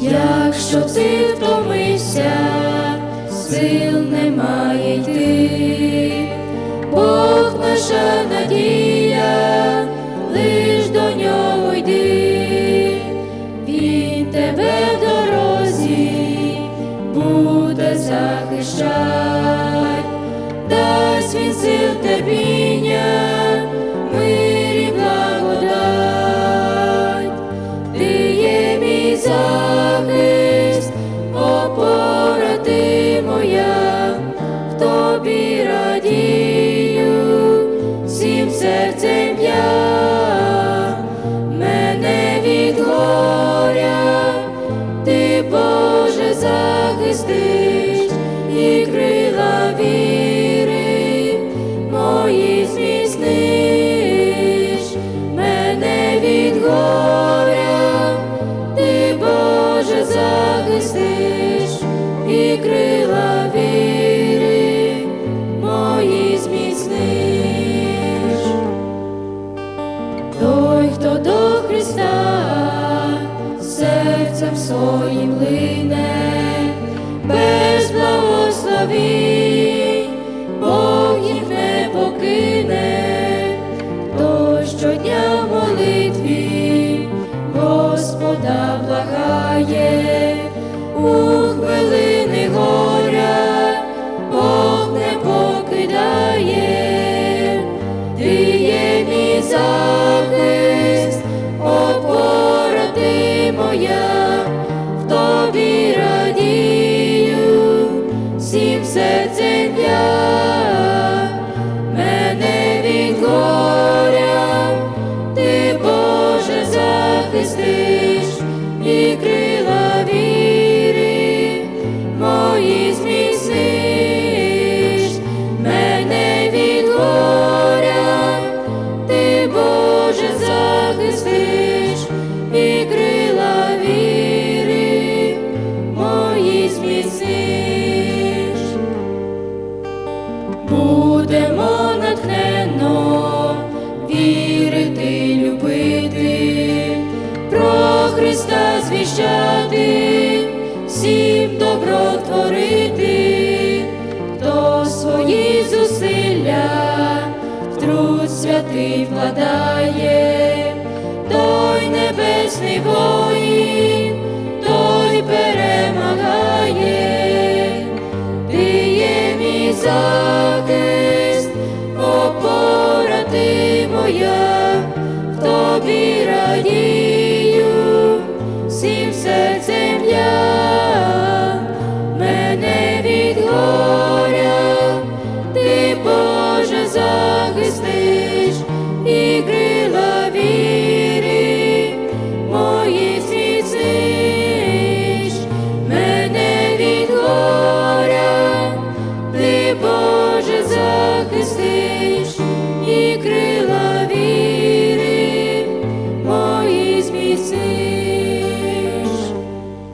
якщо ти втомився, сил немає йти, Бог наша надія, лиш до нього йди, він тебе в дорозі буде захищать, дасть він сил терпіння, і крила віри мої зміцниш. Той, хто до Христа серцем своїм лине, без благословінь Бог не покине, то щодня в молитві Господа благає, вірити, любити, про Христа звіщати, всім добро творити, хто свої зусилля в труд святий вкладає,